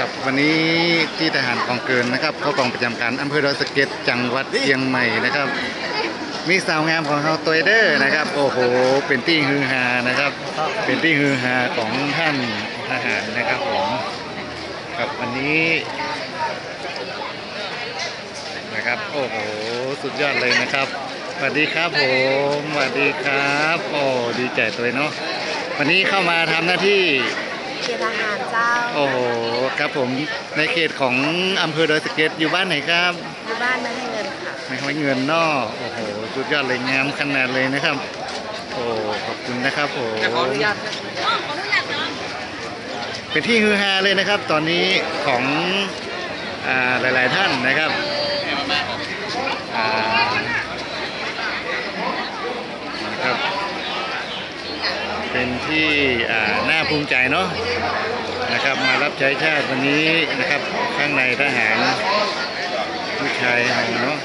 กับวันนี้ที่ทหารกองเกินนะครับ เข้ากองประจำการอำเภอดอยสะเก็ดจังหวัดเชียงใหม่นะครับ มีสาวงามของเราตัวเดอร์นะครับ โอ้โห เป็นที่ฮือฮานะครับ เป็นที่ฮือฮาของท่านทหารนะครับผมครับวันนี้นะครับ โอ้โห สุดยอดเลยนะครับสวัสดีครับผมสวัสดีครับ โอ้ดีใจตัวเนาะวันนี้เข้ามาทำหน้าที่ เกียรติทหารเจ้าโอ้โหครับผมในเขตของอำเภอดอยสะเก็ดอยู่บ้านไหนครับอยู่บ้านไม่ให้เงินค่ะไม่ค่อยเงินเนอโอ้โหสุดยอดเลยงามขนาดเลยนะครับ โอ้ขอบคุณนะครับผมขออนุญาตเป็นที่ฮือฮาเลยนะครับ ตอนนี้ของอ่าหลาย ๆ ท่านนะครับอ่านะครับ เป็นที่อ่าน่า ภูมิใจเนาะนะครับ มารับใช้ชาติวันนี้นะครับ ข้างในทหารผู้ชายเราเนาะ